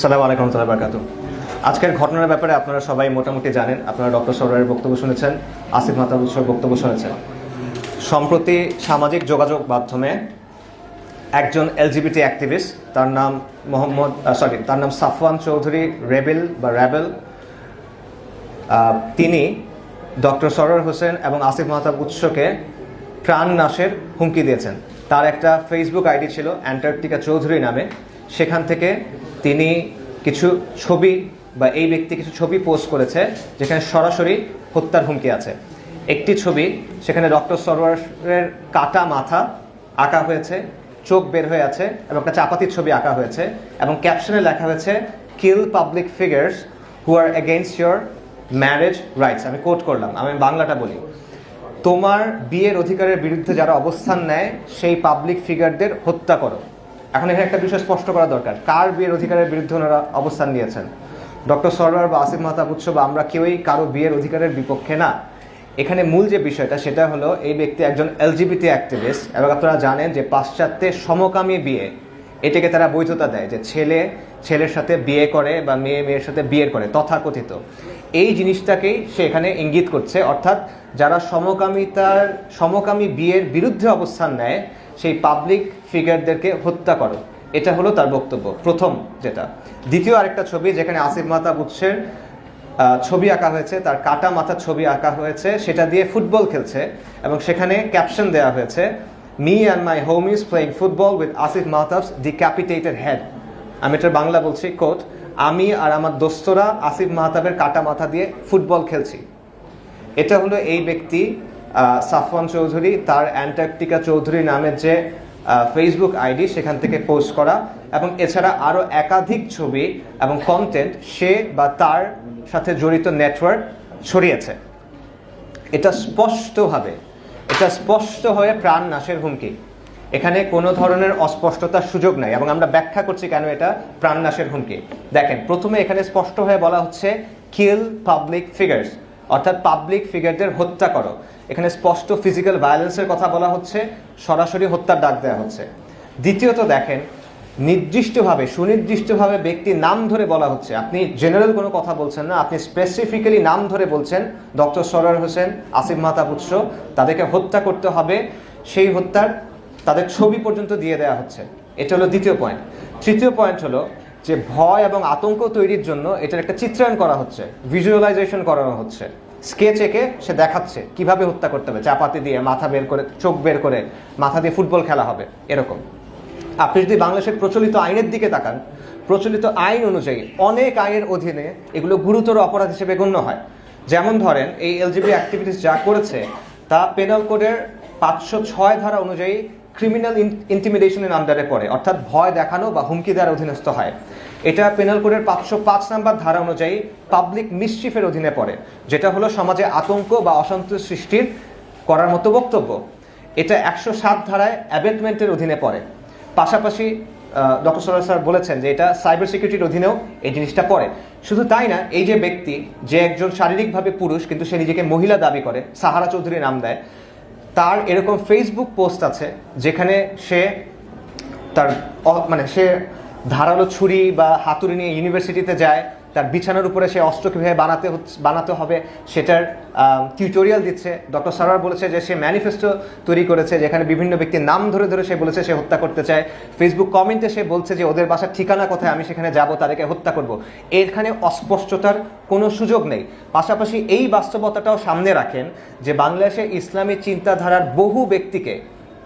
সালাম আলাইকুম রহমতুল্লাহ বারকাতু। আজকের ঘটনার ব্যাপারে আপনারা সবাই মোটামুটি জানেন, আপনারা ডক্টর সরোয়ারের বক্তব্য শুনেছেন, আসিফ মাতাবুসর বক্তব্য শুনেছেন। সম্প্রতি সামাজিক যোগাযোগ মাধ্যমে একজন এলজিবিটি অ্যাক্টিভিস্ট, তার নাম মোহাম্মদ সরি তার নাম সাফওয়ান চৌধুরী, রেবেল বা র্যাবেল তিনি ডক্টর সরোয়ার হোসেন এবং আসিফ মাহতাব উৎসকে প্রাণ নাশের হুমকি দিয়েছেন। তার একটা ফেসবুক আইডি ছিল অ্যান্টার্কটিকা চৌধুরী নামে। সেখান থেকে তিনি কিছু ছবি বা এই ব্যক্তি কিছু ছবি পোস্ট করেছে যেখানে সরাসরি হত্যার হুমকি আছে। একটি ছবি সেখানে ডক্টর সরোয়ারের কাটা মাথা আঁকা হয়েছে, চোখ বের হয়ে আছে এবং একটা চাপাতির ছবি আঁকা হয়েছে এবং ক্যাপশনে লেখা হয়েছে kill public figures who are against your marriage rights আমি কোট করলাম, আমি বাংলাটা বলি। তোমার বিয়ের অধিকারের বিরুদ্ধে যারা অবস্থান নেয়, সেই পাবলিক ফিগারদের হত্যা করো। এখন এখানে একটা বিষয় স্পষ্ট করা দরকার। কার বিয়ের অধিকারের বিরুদ্ধে ওনারা অবস্থান নিয়েছেন? ডক্টর সরওয়ার বা আসিফ মাহতাব উৎস বা আমরা কেউই কারও বিয়ের অধিকারের বিপক্ষে না। এখানে মূল যে বিষয়টা, সেটা হলো এই ব্যক্তি একজন এলজিবিটি অ্যাক্টিভিস্ট এবং আপনারা জানেন যে পাশ্চাত্যের সমকামী বিয়ে, এটাকে তারা বৈধতা দেয় যে ছেলে, ছেলের সাথে বিয়ে করে বা মেয়ে, মেয়ের সাথে বিয়ে করে, তথাকথিত। এই জিনিসটাকেই সে এখানে ইঙ্গিত করছে, অর্থাৎ যারা সমকামিতার, সমকামী বিয়ের বিরুদ্ধে অবস্থান নেয় সেই পাবলিক ফিগারদেরকে হত্যা করো। এটা হলো তার বক্তব্য, প্রথম যেটা। দ্বিতীয় আরেকটা ছবি যেখানে আসিফ মাহতাব উৎসের ছবি আঁকা হয়েছে, তার কাটা মাথার ছবি আঁকা হয়েছে, সেটা দিয়ে ফুটবল খেলছে এবং সেখানে ক্যাপশন দেওয়া হয়েছে me and my home is playing football with Asif Mahtab's decapitated head আমি এটার বাংলা বলছি কোট আমি আর আমার দোস্তরা আসিফ মাহতাবের কাটা মাথা দিয়ে ফুটবল খেলছি। এটা হলো এই ব্যক্তি সাফওয়ান চৌধুরী তার অ্যান্টার্কটিকা চৌধুরী নামের যে ফেসবুক আইডি, সেখান থেকে পোস্ট করা এবং এছাড়া আরও একাধিক ছবি এবং কন্টেন্ট সে বা তার সাথে জড়িত নেটওয়ার্ক ছড়িয়েছে। এটা স্পষ্টভাবে, এটা স্পষ্ট হয়ে প্রাণ নাশের হুমকি। এখানে কোনো ধরনের অস্পষ্টতার সুযোগ নাই এবং আমরা ব্যাখ্যা করছি কেন এটা প্রাণ নাশের হুমকি। দেখেন, প্রথমে এখানে স্পষ্ট হয়ে বলা হচ্ছে কিল পাবলিক ফিগার্স অর্থাৎ পাবলিক ফিগারদের হত্যা করো। এখানে স্পষ্ট ফিজিক্যাল ভায়োলেন্সের কথা বলা হচ্ছে, সরাসরি হত্যার ডাক দেওয়া হচ্ছে। দ্বিতীয়ত দেখেন, নির্দিষ্টভাবে, সুনির্দিষ্টভাবে ব্যক্তির নাম ধরে বলা হচ্ছে। আপনি জেনারেল কোনো কথা বলছেন না, আপনি স্পেসিফিক্যালি নাম ধরে বলছেন ডক্টর সরার হোসেন আসিফ উৎস তাদেরকে হত্যা করতে হবে, সেই হত্যার তাদের ছবি পর্যন্ত দিয়ে দেওয়া হচ্ছে। এটা হলো দ্বিতীয় পয়েন্ট তৃতীয় পয়েন্ট হলো যে ভয় এবং আতঙ্ক তৈরির জন্য এটার একটা চিত্রায়ন করা হচ্ছে ভিজুয়ালাইজেশন করানো হচ্ছে। স্কেচ এঁকে সে দেখাচ্ছে। কীভাবে হত্যা করতে হবে? চাপাতি দিয়ে মাথা বের করে, চোখ বের করে মাথা দিয়ে ফুটবল খেলা হবে। এরকম। আপনি যদি বাংলাদেশের প্রচলিত আইনের দিকে তাকান, প্রচলিত আইন অনুযায়ী অনেক আইনের অধীনে এগুলো গুরুতর অপরাধ হিসেবে গণ্য হয়। যেমন ধরেন, এই এলজিবি অ্যাক্টিভিটিস যা করেছে, তা পেনাল কোডের পাঁচশো ছয় ধারা অনুযায়ী ক্রিমিনাল ইন্টিমিডেশনের আন্ডারে পড়ে। অর্থাৎ ভয় দেখানো বা হুমকি দেওয়ার অধীনস্থ হয়। এটা পেনাল কোডের পাঁচশো পাঁচ নাম্বার ধারা অনুযায়ী পাবলিক মিসচিফের অধীনে পড়ে, যেটা হলো সমাজে আতঙ্ক বা অসন্তোষ সৃষ্টির করার মতো বক্তব্য। এটা একশো সাত ধারায় অ্যাবেটমেন্টের অধীনে পড়ে। পাশাপাশি ডক্টর সরার স্যার বলেছেন যে এটা সাইবার সিকিউরিটির অধীনেও এই জিনিসটা পড়ে। শুধু তাই না, এই যে ব্যক্তি, যে একজন শারীরিকভাবে পুরুষ, কিন্তু সে নিজেকে মহিলা দাবি করে, সাহারা চৌধুরী নাম দেয়, তার এরকম ফেসবুক পোস্ট আছে, যেখানে সে তার মানে সে ধারালো ছুরি বা হাতুড়ি নিয়ে ইউনিভার্সিটিতে যায়, তার বিছানার উপরে সে অস্ত্র কীভাবে বানাতে বানাতে হবে সেটার টিউটোরিয়াল দিচ্ছে। ডক্টর সারার বলেছে যে, সে ম্যানিফেস্টো তৈরি করেছে, যেখানে বিভিন্ন ব্যক্তির নাম ধরে ধরে সে বলেছে সে হত্যা করতে চায়। ফেসবুক কমেন্টে সে বলছে যে, ওদের বাসার ঠিকানা কোথায়? আমি সেখানে যাব, তাদেরকে হত্যা করব। এখানে অস্পষ্টতার কোনো সুযোগ নেই। পাশাপাশি এই বাস্তবতাটাও সামনে রাখেন যে, বাংলাদেশে ইসলামী চিন্তাধারার বহু ব্যক্তিকে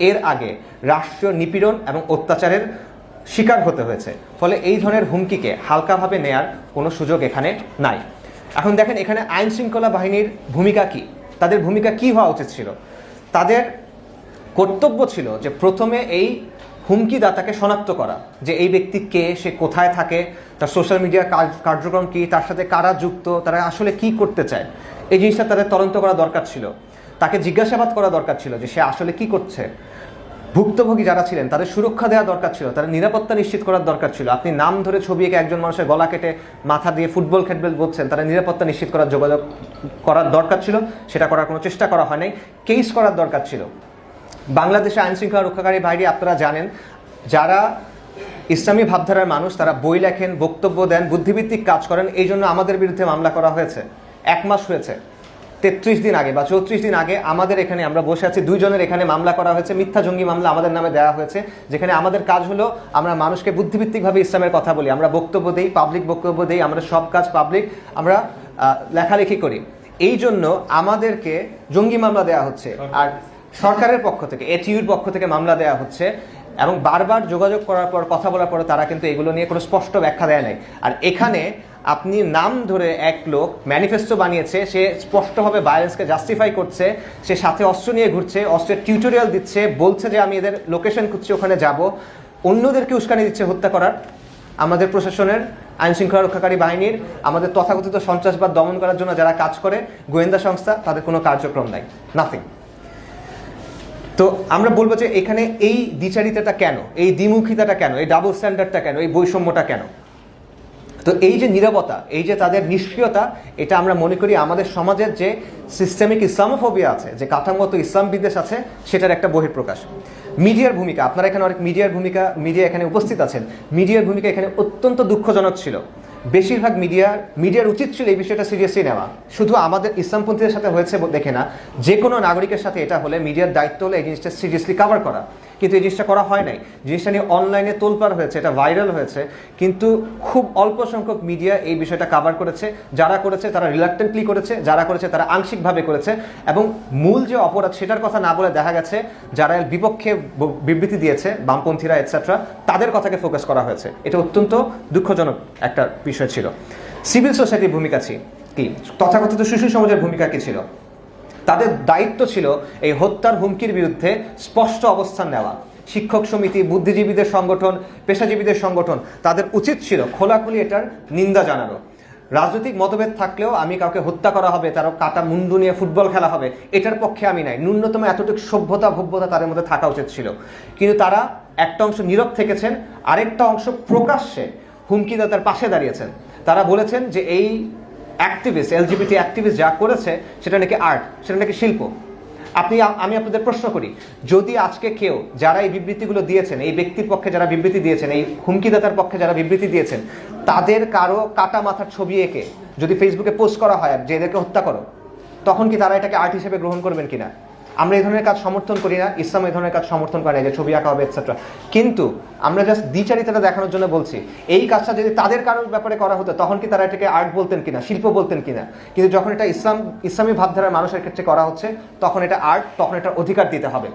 এর আগে রাষ্ট্রীয় নিপীড়ন এবং অত্যাচারের শিকার হতে হয়েছে। ফলে এই ধরনের হুমকিকে হালকাভাবে নেয়ার কোনো সুযোগ এখানে নাই। এখন দেখেন, এখানে আইন শৃঙ্খলা বাহিনীর ভূমিকা কি? তাদের ভূমিকা কি হওয়া উচিত ছিল? তাদের কর্তব্য ছিল যে প্রথমে এই হুমকিদাতাকে শনাক্ত করা, যে এই ব্যক্তি কে, সে কোথায় থাকে, তার সোশ্যাল মিডিয়া কার্যক্রম কি, তার সাথে কারা যুক্ত, তারা আসলে কি করতে চায়? এই জিনিসটা তাদের তদন্ত করা দরকার ছিল। তাকে জিজ্ঞাসাবাদ করা দরকার ছিল যে সে আসলে কি করছে? ভুক্তভোগী যারা ছিলেন, তাদের সুরক্ষা দেওয়া দরকার ছিল, তাদের নিরাপত্তা নিশ্চিত করার দরকার ছিল। আপনি নাম ধরে ছবি এঁকে একজন মানুষের গলা কেটে মাথা দিয়ে ফুটবল খেলবে বলছেন তারা নিরাপত্তা নিশ্চিত করার যোগাযোগ করার দরকার ছিল। সেটা করার কোনো চেষ্টা করা হয় নাই। কেস করার দরকার ছিল। বাংলাদেশে আইন শৃঙ্খলা রক্ষাকারী বাহিনী, আপনারা জানেন, যারা ইসলামী ভাবধারার মানুষ, তারা বই লেখেন, বক্তব্য দেন বুদ্ধিভিত্তিক কাজ করেন, এই জন্য আমাদের বিরুদ্ধে মামলা করা হয়েছে। এক মাস হয়েছে। তেত্রিশ দিন আগে বা চৌত্রিশ দিন আগে আমাদের এখানে আমরা বসে আছি। দুইজনের এখানে মামলা করা হয়েছে মিথ্যা জঙ্গি মামলা আমাদের নামে দেওয়া হয়েছে যেখানে আমাদের কাজ হলো আমরা মানুষকে বুদ্ধিভিত্তিকভাবে ইসলামের কথা বলি আমরা বক্তব্য দিই পাবলিক বক্তব্য দিই আমরা সব কাজ পাবলিক আমরা লেখালেখি করি। এই জন্য আমাদেরকে জঙ্গি মামলা দেওয়া হচ্ছে আর সরকারের পক্ষ থেকে এটিউর পক্ষ থেকে মামলা দেওয়া হচ্ছে এবং বারবার যোগাযোগ করার পর কথা বলার পর তারা কিন্তু এগুলো নিয়ে কোনো স্পষ্ট ব্যাখ্যা দেয় নাই। আর এখানে আপনি নাম ধরে এক লোক ম্যানিফেস্টো বানিয়েছে, সে স্পষ্টভাবে ভায়োলেন্সকে জাস্টিফাই করছে, সে সাথে অস্ত্র নিয়ে ঘুরছে, অস্ত্রের টিউটোরিয়াল দিচ্ছে, বলছে যে আমি এদের লোকেশন খুঁজছি, ওখানে যাব। অন্যদেরকে উস্কানি দিচ্ছে হত্যা করার। আমাদের প্রশাসনের আইন শৃঙ্খলা রক্ষাকারী বাহিনীর, আমাদের তথাকথিত সন্ত্রাসবাদ দমন করার জন্য যারা কাজ করে, গোয়েন্দা সংস্থা, তাদের কোনো কার্যক্রম নাই। নাথিং তো আমরা বলব যে এখানে এই দ্বিচারিতাটা কেন? এই দ্বিমুখিতাটা কেন? এই ডাবল স্ট্যান্ডার্ডটা কেন? এই বৈষম্যটা কেন? তো এই যে নিরবতা, এই যে তাদের নিষ্ক্রিয়তা, এটা আমরা মনে করি আমাদের সমাজের যে সিস্টেমিক ইসলামোফোবিয়া আছে, যে কাঠামোগত ইসলাম বিদ্বেষ আছে, সেটার একটা বহিঃপ্রকাশ। মিডিয়ার ভূমিকা, আপনারা এখানে অনেক মিডিয়ার ভূমিকা, মিডিয়া এখানে উপস্থিত আছেন। মিডিয়ার ভূমিকা এখানে অত্যন্ত দুঃখজনক ছিল। বেশিরভাগ মিডিয়ার মিডিয়ার উচিত ছিল এই বিষয়টা সিরিয়াসলি নেওয়া। শুধু আমাদের ইসলামপন্থীদের সাথে হয়েছে দেখে না যে কোনো নাগরিকের সাথে এটা হলে মিডিয়ার দায়িত্ব হলো এই জিনিসটা সিরিয়াসলি কভার করা। কিন্তু এই জিনিসটা করা হয় নাই। জিনিসটা নিয়ে অনলাইনে তোলপাড় হয়েছে, এটা ভাইরাল হয়েছে, কিন্তু খুব অল্প সংখ্যক মিডিয়া এই বিষয়টা কভার করেছে। যারা করেছে, তারা রিলাক্টেন্টলি করেছে, যারা করেছে, তারা আংশিকভাবে করেছে। এবং মূল যে অপরাধ, সেটার কথা না বলে দেখা গেছে, যারা বিপক্ষে বিবৃতি দিয়েছে, বামপন্থীরা এটসেট্রা তাদের কথাকে ফোকাস করা হয়েছে। এটা অত্যন্ত দুঃখজনক একটা বিষয় ছিল। সিভিল সোসাইটির ভূমিকা কি? তথাকথিত শিশু সমাজের ভূমিকা কি ছিল? তাদের দায়িত্ব ছিল এই হত্যার হুমকির বিরুদ্ধে স্পষ্ট অবস্থান নেওয়া। শিক্ষক সমিতি, বুদ্ধিজীবীদের সংগঠন, পেশাজীবীদের সংগঠন, তাদের উচিত ছিল খোলাখুলি এটার নিন্দা জানানো। রাজনৈতিক মতভেদ থাকলেও আমি কাউকে হত্যা করা হবে, তারও কাটা মুন্ডু নিয়ে ফুটবল খেলা হবে, এটার পক্ষে আমি নাই। ন্যূনতম এতটুকু সভ্যতা, ভব্যতা তাদের মধ্যে থাকা উচিত ছিল। কিন্তু তারা একটা অংশ নীরব থেকেছেন, আরেকটা অংশ প্রকাশ্যে হুমকিদাতার পাশে দাঁড়িয়েছেন। তারা বলেছেন যে এই অ্যাক্টিভিস্ট এলজিবিটি অ্যাক্টিভিস্ট যা করেছে, সেটা নাকি আর্ট সেটা নাকি শিল্প? আপনি আমি আপনাদের প্রশ্ন করি, যদি আজকে কেউ, যারা এই বিবৃতিগুলো দিয়েছেন, এই ব্যক্তির পক্ষে যারা বিবৃতি দিয়েছেন, এই হুমকিদাতার পক্ষে যারা বিবৃতি দিয়েছেন, তাদের কারও কাটা মাথার ছবি এঁকে যদি ফেসবুকে পোস্ট করা হয় যে এদেরকে হত্যা করো, তখন কি তারা এটাকে আর্ট হিসেবে গ্রহণ করবেন কিনা? আমরা এই ধরনের কাজ সমর্থন করি না, ইসলাম এই ধরনের কাজ সমর্থন করে না যে ছবি আঁকা হবে এটসেট্রা কিন্তু আমরা জাস্ট দ্বিচারিতাটা দেখানোর জন্য বলছি, এই কাজটা যদি তাদের কারোর ব্যাপারে করা হতো, তখন কি তারা এটাকে আর্ট বলতেন কিনা, শিল্প বলতেন কিনা? কিন্তু যখন এটা ইসলাম, ইসলামী ভাবধারার মানুষের ক্ষেত্রে করা হচ্ছে, তখন এটা আর্ট তখন এটা অধিকার দিতে হবে।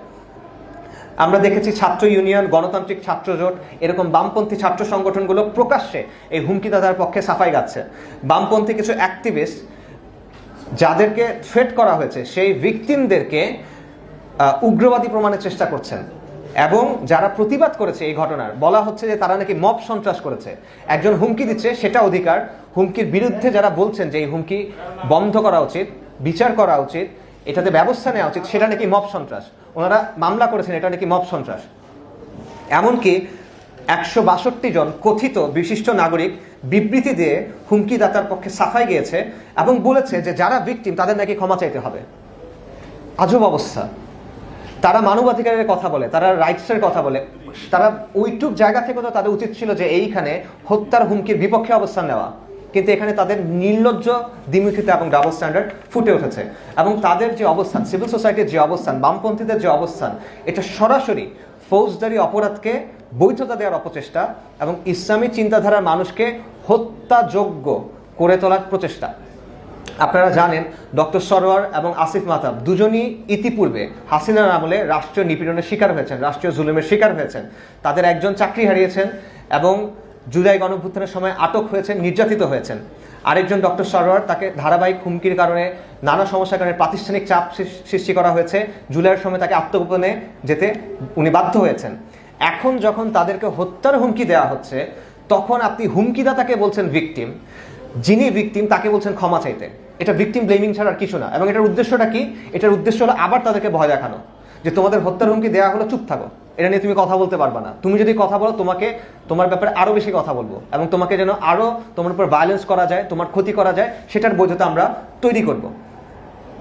আমরা দেখেছি ছাত্র ইউনিয়ন, গণতান্ত্রিক ছাত্র জোট, এরকম বামপন্থী ছাত্র সংগঠনগুলো প্রকাশ্যে এই হুমকিদাতার পক্ষে সাফাই গাচ্ছে। বামপন্থী কিছু অ্যাক্টিভিস্ট যাদেরকে থ্রেট করা হয়েছে, সেই ভিকটিমদেরকে উগ্রবাদী প্রমাণের চেষ্টা করছেন। এবং যারা প্রতিবাদ করেছে এই ঘটনার, বলা হচ্ছে যে তারা নাকি মব সন্ত্রাস করেছে। একজন হুমকি দিচ্ছে, সেটা অধিকার। হুমকির বিরুদ্ধে যারা বলছেন যে এই হুমকি বন্ধ করা উচিত, বিচার করা উচিত, এটাতে ব্যবস্থা নেওয়া উচিত, সেটা নাকি মব সন্ত্রাস। ওনারা মামলা করেছেন, এটা নাকি মব সন্ত্রাস। এমনকি একশো বাষট্টি জন কথিত বিশিষ্ট নাগরিক বিবৃতি দিয়ে হুমকিদাতার পক্ষে সাফাই গিয়েছে এবং বলেছে যে যারা ভিকটিম তাদের নাকি ক্ষমা চাইতে হবে। আজব অবস্থা। তারা মানবাধিকারের কথা বলে, তারা রাইটসের কথা বলে। তারা ওইটুক জায়গা থেকে তো তাদের উচিত ছিল যে এইখানে হত্যার হুমকির বিপক্ষে অবস্থান নেওয়া। কিন্তু এখানে তাদের নির্লজ্জ দ্বিমুখিতা এবং ডাবল স্ট্যান্ডার্ড ফুটে উঠেছে। এবং তাদের যে অবস্থান সিভিল সোসাইটির যে অবস্থান, বামপন্থীদের যে অবস্থান, এটা সরাসরি ফৌজদারি অপরাধকে বৈধতা দেওয়ার অপচেষ্টা এবং ইসলামী চিন্তাধারার মানুষকে হত্যাযোগ্য করে তোলার প্রচেষ্টা। আপনারা জানেন, ডক্টর সরোয়ার এবং আসিফ মাতাব দুজনই ইতিপূর্বে হাসিনার আমলে রাষ্ট্রীয় নিপীড়নের শিকার হয়েছেন, রাষ্ট্রীয় জুলুমের শিকার হয়েছেন। তাদের একজন চাকরি হারিয়েছেন এবং জুলাই গণভ্যুত্থানের সময় আটক হয়েছেন, নির্যাতিত হয়েছেন। আরেকজন ডক্টর সরোয়ার তাকে ধারাবাহিক হুমকির কারণে নানা সমস্যার কারণে প্রাতিষ্ঠানিক চাপ সৃষ্টি করা হয়েছে। জুলাইয়ের সময় তাকে আত্মগোপনে যেতে উনি বাধ্য হয়েছেন। এখন যখন তাদেরকে হত্যার হুমকি দেওয়া হচ্ছে, তখন আপনি হুমকিদাতাকে বলছেন ভিকটিম যিনি ভিকটিম তাকে বলছেন ক্ষমা চাইতে। এটা ভিকটিম ব্লেমিং ছাড়া আর কিছু না। এবং এটার উদ্দেশ্যটা কি? এটার উদ্দেশ্য হলো আবার তাদেরকে ভয় দেখানো, যে তোমাদের হত্যার হুমকি দেওয়া হলো, চুপ থাকো। এটা নিয়ে তুমি কথা বলতে পারবে না। তুমি যদি কথা বলো, তোমাকে, তোমার ব্যাপারে আরও বেশি কথা বলব। এবং তোমাকে যেন আরও তোমার উপর ভায়োলেন্স করা যায়, তোমার ক্ষতি করা যায়, সেটার বৈধতা আমরা তৈরি করব।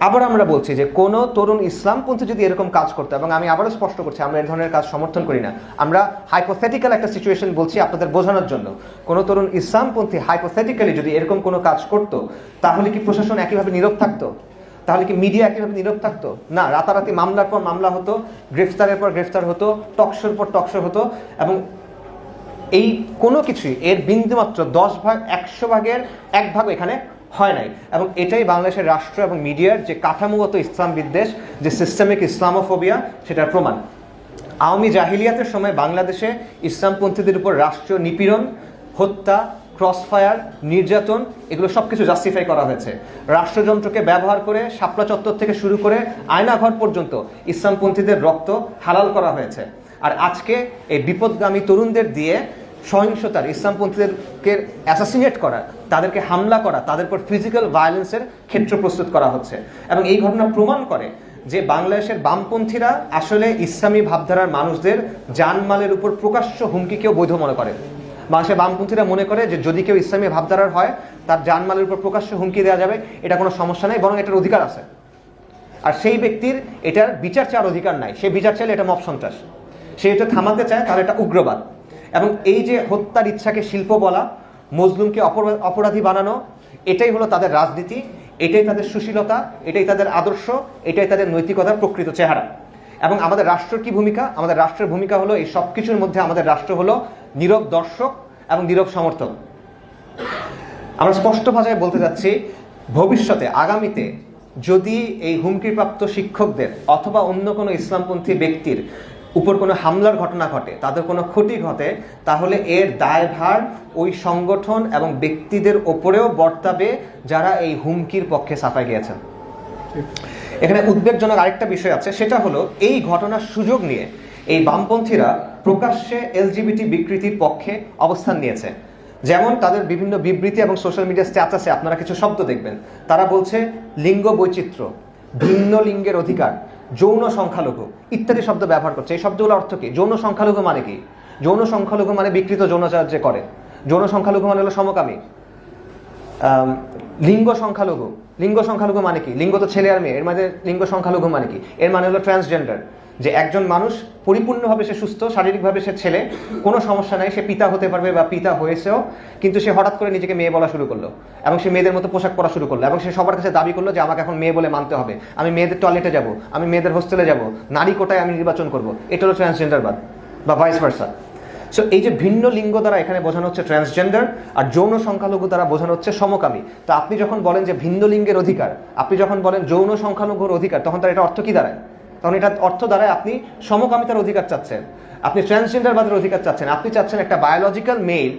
আবার আমরা বলছি যে কোনো তরুণ ইসলামপন্থী যদি এরকম কাজ করতো, এবং আমি আবারও স্পষ্ট করছি, আমরা এই ধরনের কাজ সমর্থন করি না। আমরা হাইপোথেটিক্যাল একটা সিচুয়েশন বলছি আপনাদের বোঝানোর জন্য। কোনো তরুণ ইসলামপন্থী হাইপোথেটিক্যালি যদি এরকম কোনো কাজ করতো, তাহলে কি প্রশাসন একইভাবে নীরব থাকতো? তাহলে কি মিডিয়া একইভাবে নীরব থাকতো? না, রাতারাতি মামলার পর মামলা হতো, গ্রেফতারের পর গ্রেফতার হতো, টকশোর পর টকশো হতো, এবং এই কোনো কিছুই, এর বিন্দুমাত্র দশ ভাগ, একশো ভাগের এক ভাগ এখানে হয় নাই। এবং এটাই বাংলাদেশের রাষ্ট্র এবং মিডিয়ার যে কাঠামোগত ইসলাম বিদ্বেষ যে সিস্টেমিক ইসলামোফোবিয়া, সেটার প্রমাণ। আওয়ামী জাহিলিয়াতের সময় বাংলাদেশে ইসলামপন্থীদের উপর রাষ্ট্রীয় নিপীড়ন, হত্যা ক্রসফায়ার নির্যাতন, এগুলো সব কিছু জাস্টিফাই করা হয়েছে। রাষ্ট্রযন্ত্রকে ব্যবহার করে শাপলা চত্বর থেকে শুরু করে আয়নাঘর পর্যন্ত ইসলামপন্থীদের রক্ত হালাল করা হয়েছে। আর আজকে এই বিপদগামী তরুণদের দিয়ে সহিংসতার, ইসলামপন্থীদেরকে অ্যাসাসিনেট করা, তাদেরকে হামলা করা, তাদের উপর ফিজিক্যাল ভায়োলেন্সের ক্ষেত্র প্রস্তুত করা হচ্ছে। এবং এই ঘটনা প্রমাণ করে যে বাংলাদেশের বামপন্থীরা আসলে ইসলামী ভাবধারার মানুষদের জানমালের উপর প্রকাশ্য হুমকিকেও বৈধ মনে করে। বাংলাদেশের বামপন্থীরা মনে করে যে যদি কেউ ইসলামী ভাবধারার হয়, তার জানমালের উপর প্রকাশ্য হুমকি দেওয়া যাবে, এটা কোনো সমস্যা নেই, বরং এটার অধিকার আছে। আর সেই ব্যক্তির এটার বিচার চাওয়ার অধিকার নাই। সে বিচার চাইলে এটা মব সন্ত্রাস। সে এটা থামাতে চায়, তাহলে এটা উগ্রবাদ। এবং এই যে হত্যার ইচ্ছাকে শিল্প বলা, মজলুমকে অপরা- অপরাধী বানানো, এটাই হলো তাদের রাজনীতি, এটাই তাদের সুশীলতা, এটাই তাদের আদর্শ, এটাই তাদের নৈতিকতার প্রকৃত চেহারা। এবং আমাদের রাষ্ট্রের কি ভূমিকা? আমাদের রাষ্ট্রের ভূমিকা হলো এই সব কিছুর মধ্যে আমাদের রাষ্ট্র হলো নীরব দর্শক এবং নীরব সমর্থক। আমরা স্পষ্ট ভাষায় বলতে যাচ্ছি ভবিষ্যতে, আগামীতে যদি এই হুমকিপ্রাপ্ত শিক্ষকদের অথবা অন্য কোনো ইসলামপন্থী ব্যক্তির উপর কোনো হামলার ঘটনা ঘটে, তাদের কোনো ক্ষতি ঘটে, তাহলে এর দায়ভার ওই সংগঠন এবং ব্যক্তিদের ওপরেও বর্তাবে যারা এই হুমকির পক্ষে সাফাই গিয়েছেন। এখানে উদ্বেগজনক আরেকটা বিষয় আছে, সেটা হলো এই ঘটনার সুযোগ নিয়ে এই বামপন্থীরা প্রকাশ্যে এলজিবিটি বিকৃতির পক্ষে অবস্থান নিয়েছে। যেমন তাদের বিভিন্ন বিবৃতি এবং সোশ্যাল মিডিয়া স্ট্যাটাসে আপনারা কিছু শব্দ দেখবেন। তারা বলছে, লিঙ্গ বৈচিত্র্য, ভিন্ন লিঙ্গের অধিকার যৌন সংখ্যালঘু ইত্যাদি শব্দ ব্যবহার করছে। এই শব্দগুলো অর্থ কি? যৌন সংখ্যালঘু মানে কি? যৌন সংখ্যালঘু মানে বিকৃত যৌনাচার যে করে। যৌন সংখ্যালঘু মানে হলো সমকামী। লিঙ্গ সংখ্যালঘু। লিঙ্গ সংখ্যালঘু মানে কি? লিঙ্গ তো ছেলে আর মেয়ে, এর মাঝে লিঙ্গ সংখ্যালঘু মানে কি? এর মানে হলো ট্রান্সজেন্ডার যে একজন মানুষ পরিপূর্ণভাবে সে সুস্থ, শারীরিকভাবে সে ছেলে, কোনো সমস্যা নাই, সে পিতা হতে পারবে বা পিতা হয়েছেও, কিন্তু সে হঠাৎ করে নিজেকে মেয়ে বলা শুরু করল এবং সে মেয়েদের মতো পোশাক পরা শুরু করল এবং সে সবার কাছে দাবি করল যে আমাকে এখন মেয়ে বলে মানতে হবে। আমি মেয়েদের টয়লেটে যাব, আমি মেয়েদের হোস্টেলে যাব, নারী কোটায় আমি নির্বাচন করব। এটা হলো ট্রান্সজেন্ডারবাদ বা ভাইস ভার্সা সো এই যে ভিন্ন লিঙ্গ দ্বারা এখানে বোঝানো হচ্ছে ট্রান্সজেন্ডার আর যৌন সংখ্যালঘু দ্বারা বোঝানো হচ্ছে সমকামী। তো আপনি যখন বলেন যে ভিন্ন লিঙ্গের অধিকার, আপনি যখন বলেন যৌন সংখ্যালঘুর অধিকার, তখন তার এটা অর্থ কি দাঁড়ায়? তখন এটা অর্থ দাঁড়ায় আপনি সমকামিতার অধিকার চাচ্ছেন। আপনি ট্রান্সজেন্ডারবাদের অধিকার চাচ্ছেন। আপনি চাচ্ছেন একটা বায়োলজিক্যাল মেল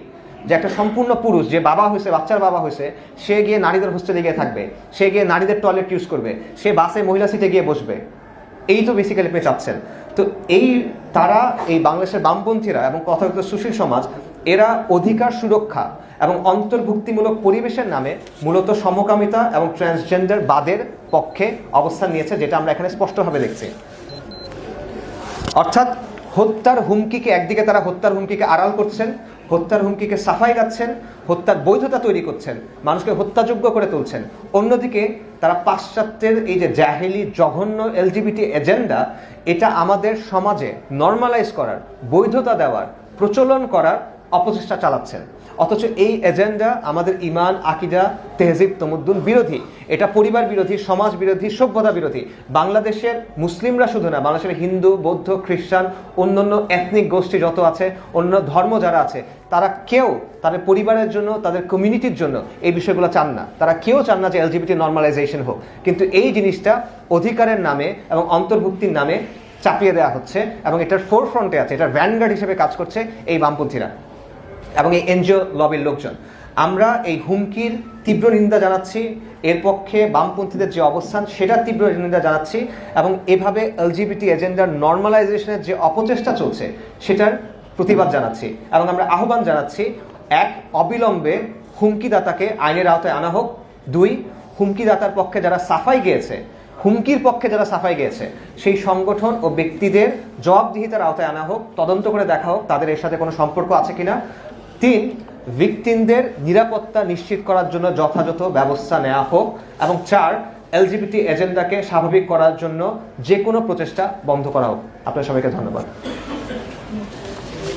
যে একটা সম্পূর্ণ পুরুষ, যে বাবা হয়েছে, বাচ্চার বাবা হয়েছে, সে গিয়ে নারীদের হোস্টেলে গিয়ে থাকবে, সে গিয়ে নারীদের টয়লেট ইউজ করবে, সে বাসে মহিলা সিটে গিয়ে বসবে। এই তো বেসিক্যালি আপনি চাচ্ছেন। তো এই তারা, এই বাংলাদেশের বামপন্থীরা এবং তথাকথিত সুশীল সমাজ, এরা অধিকার সুরক্ষা এবং অন্তর্ভুক্তিমূলক পরিবেশের নামে মূলত সমকামিতা এবং ট্রান্সজেন্ডার বাদের পক্ষে অবস্থান নিয়েছে, যেটা আমরা এখানে স্পষ্টভাবে দেখছি। অর্থাৎ হত্যার হুমকিকে একদিকে তারা হত্যার হুমকিকে আড়াল করছেন, হত্যার হুমকিকে সাফাই গাচ্ছেন, হত্যার বৈধতা তৈরি করছেন, মানুষকে হত্যাযোগ্য করে তুলছেন। অন্যদিকে তারা পাশ্চাত্যের এই যে জাহেলি, জঘন্য এলজিবিটি এজেন্ডা, এটা আমাদের সমাজে নর্মালাইজ করার, বৈধতা দেওয়ার, প্রচলন করার অপচেষ্টা চালাচ্ছেন। অথচ এই এজেন্ডা আমাদের ইমান, আকিদা, তেহজিব, তমুদ্দুন বিরোধী। এটা পরিবার বিরোধী, সমাজ বিরোধী, সভ্যতা বিরোধী। বাংলাদেশের মুসলিমরা শুধু না, বাংলাদেশের হিন্দু, বৌদ্ধ, খ্রিস্টান, অন্যান্য এথনিক গোষ্ঠী যত আছে, অন্য ধর্ম যারা আছে, তারা কেউ তাদের পরিবারের জন্য, তাদের কমিউনিটির জন্য এই বিষয়গুলো চান না। তারা কেউ চান না যে এলজিবিটি নর্মালাইজেশন হোক। কিন্তু এই জিনিসটা অধিকারের নামে এবং অন্তর্ভুক্তির নামে চাপিয়ে দেওয়া হচ্ছে এবং এটার ফোর ফ্রন্টে আছে, এটার ভ্যানগার্ড হিসেবে কাজ করছে এই বামপন্থীরা। এবং এই এনজিও লবির লোকজন। আমরা এই হুমকির তীব্র নিন্দা জানাচ্ছি। এর পক্ষে বামপন্থীদের যে অবস্থান, সেটার তীব্র নিন্দা জানাচ্ছি এবং এভাবে এলজিবিটি এজেন্ডার নর্মালাইজেশনের যে অপচেষ্টা চলছে, সেটার প্রতিবাদ জানাচ্ছি এবং আমরা আহ্বান জানাচ্ছি, এক, অবিলম্বে হুমকিদাতাকে আইনের আওতায় আনা হোক। দুই, হুমকিদাতার পক্ষে যারা সাফাই গিয়েছে, হুমকির পক্ষে যারা সাফাই গিয়েছে, সেই সংগঠন ও ব্যক্তিদের জবাবদিহিতার আওতায় আনা হোক, তদন্ত করে দেখা হোক তাদের এর সাথে কোনো সম্পর্ক আছে কিনা। তিন ভিকটিমদের নিরাপত্তা নিশ্চিত করার জন্য যথাযথ ব্যবস্থা নেওয়া হোক। এবং চার, এলজিবিটি এজেন্ডাকে স্বাভাবিক করার জন্য যে কোনো প্রচেষ্টা বন্ধ করা হোক। আপনার সবাইকে ধন্যবাদ।